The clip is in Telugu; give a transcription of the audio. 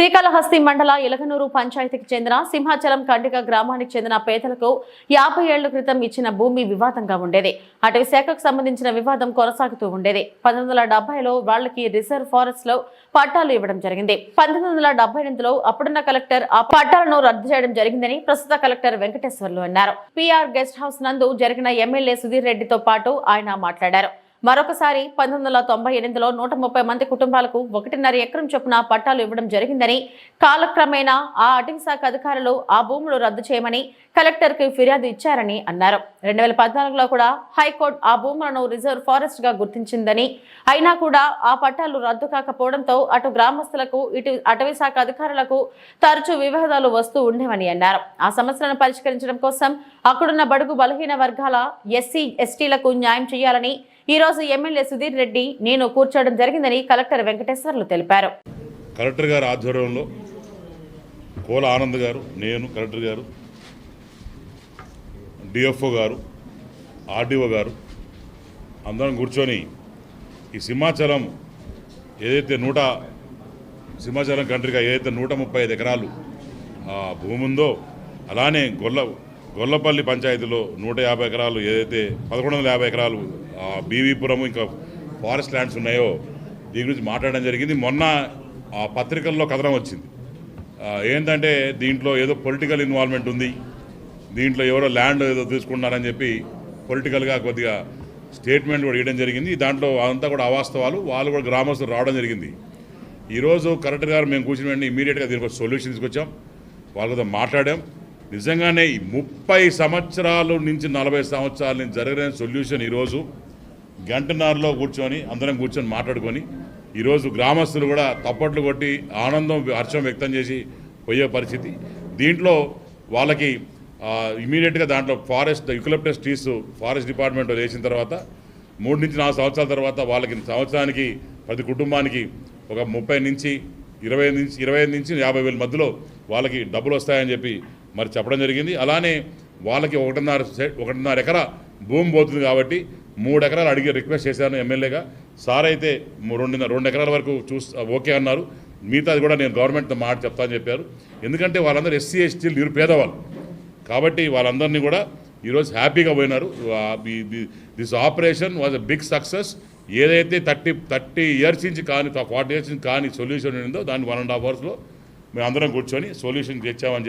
శ్రీకాళహస్తి మండల ఇలగనూరు పంచాయతీకి చెందిన సింహాచలం కండిక గ్రామానికి చెందిన పేదలకు యాభై ఏళ్ళ క్రితం ఇచ్చిన భూమి వివాదంగా ఉండేది. అటవీ శాఖకు సంబంధించిన వివాదం కొనసాగుతూ ఉండేది. పంతొమ్మిది వందల డెబ్బైలో వాళ్ళకి రిజర్వ్ ఫారెస్ట్లో పట్టాలు ఇవ్వడం జరిగింది. పంతొమ్మిది వందల డెబ్బై ఎనిమిదిలో అప్పుడున్న కలెక్టర్ ఆ పట్టాలను రద్దు చేయడం జరిగిందని ప్రస్తుత కలెక్టర్ వెంకటేశ్వర్లు అన్నారు. పిఆర్ గెస్ట్ హౌస్ నందు జరిగిన ఎమ్మెల్యే సుధీర్ రెడ్డితో పాటు ఆయన మాట్లాడారు. మరొకసారి పంతొమ్మిది వందల తొంభై ఎనిమిదిలో నూట ముప్పై మంది కుటుంబాలకు ఒకటిన్నర ఎకరం చొప్పున పట్టాలు ఇవ్వడం జరిగిందని కాలక్రమేణా ఆ అటవీ శాఖ అధికారులు ఆ భూములు రద్దు చేయమని కలెక్టర్కి ఫిర్యాదు ఇచ్చారని అన్నారు. రెండు వేల పద్నాలుగులో కూడా హైకోర్టు ఆ భూములను రిజర్వ్ ఫారెస్ట్గా గుర్తించిందని అయినా కూడా ఆ పట్టాలు రద్దు కాకపోవడంతో అటు గ్రామస్తులకు ఇటు అటవీ శాఖ అధికారులకు తరచూ వివాదాలు వస్తూ ఉండేవని అన్నారు. ఆ సమస్యలను పరిష్కరించడం కోసం అక్కడున్న బడుగు బలహీన వర్గాల ఎస్సీ ఎస్టీలకు న్యాయం చేయాలని ఈ రోజు ఎమ్మెల్యే సుధీర్ రెడ్డి నేను కూర్చోవడం జరిగిందని కలెక్టర్ వెంకటేశ్వర్లు తెలిపారు. కలెక్టర్ గారి ఆధ్వర్యంలో కోల ఆనంద్ గారు నేను కలెక్టర్ గారు డిఎఫ్ఓ గారు ఆర్డీఓ గారు అందరం కూర్చొని ఈ సింహాచలం ఏదైతే నూట సింహాచలం కంట్రీగా ఏదైతే నూట ముప్పై ఐదు ఎకరాలు భూమి ఉందో అలానే గొల్ల గొల్లపల్లి పంచాయతీలో నూట యాభై ఎకరాలు ఏదైతే పదకొండు వందల యాభై ఎకరాలు బీవీపురం ఇంకా ఫారెస్ట్ ల్యాండ్స్ ఉన్నాయో దీని గురించి మాట్లాడడం జరిగింది. మొన్న ఆ పత్రికల్లో కథనం వచ్చింది. ఏంటంటే దీంట్లో ఏదో పొలిటికల్ ఇన్వాల్వ్మెంట్ ఉంది. దీంట్లో ఎవరో ల్యాండ్ ఏదో తీసుకున్నారని చెప్పి పొలిటికల్గా కొద్దిగా స్టేట్మెంట్ కూడా ఇవ్వడం జరిగింది. దాంట్లో అంతా కూడా అవాస్తవాలు వాళ్ళు కూడా గ్రామస్తులు రావడం జరిగింది. ఈరోజు కలెక్టర్ గారు మేము కూర్చుని వెంటనే ఇమీడియట్గా దీనికి ఒక సొల్యూషన్ తీసుకొచ్చాం. వాళ్ళతో మాట్లాడాం. నిజంగానే ముప్పై సంవత్సరాలు నుంచి నలభై సంవత్సరాల నుంచి జరిగిన సొల్యూషన్ ఈరోజు. గంటన్నరలో కూర్చొని అందరం కూర్చొని మాట్లాడుకొని ఈరోజు గ్రామస్తులు కూడా తప్పట్లు కొట్టి ఆనందం హర్షం వ్యక్తం చేసి పోయే పరిస్థితి. దీంట్లో వాళ్ళకి ఇమీడియట్గా దాంట్లో ఫారెస్ట్ యుకలిప్టస్ ట్రీస్ ఫారెస్ట్ డిపార్ట్మెంట్లో వేసిన తర్వాత మూడు నుంచి నాలుగు సంవత్సరాల తర్వాత వాళ్ళకి సంవత్సరానికి ప్రతి కుటుంబానికి ఒక ముప్పై నుంచి ఇరవై నుంచి ఇరవై నుంచి యాభై వేల మధ్యలో వాళ్ళకి డబ్బులు వస్తాయని చెప్పి మరి చెప్పడం జరిగింది. అలానే వాళ్ళకి ఒకటిన్నర ఒకటిన్నర ఎకరా భూమి పోతుంది కాబట్టి మూడు ఎకరాలు అడిగి రిక్వెస్ట్ చేశాను ఎమ్మెల్యేగా. సార్ అయితే ము- రెండు రెండు ఎకరాల వరకు చూస్ ఓకే అన్నారు. మిగతాది కూడా నేను గవర్నమెంట్తో మాట చెప్తాను చెప్పారు. ఎందుకంటే వాళ్ళందరూ ఎస్సీ ఎస్టీలు నిరుపేదవాళ్ళు. కాబట్టి వాళ్ళందరినీ కూడా ఈరోజు హ్యాపీగా పోయినారు. This operation was a big success ఏదైతే థర్టీ థర్టీ ఇయర్స్ నుంచి కానీ ఫార్టీ ఇయర్స్ నుంచి కానీ సొల్యూషన్ ఉందో దాన్ని వన్ అండ్ హాఫ్ అవర్స్లో మేము అందరం కూర్చొని సొల్యూషన్ తెచ్చామని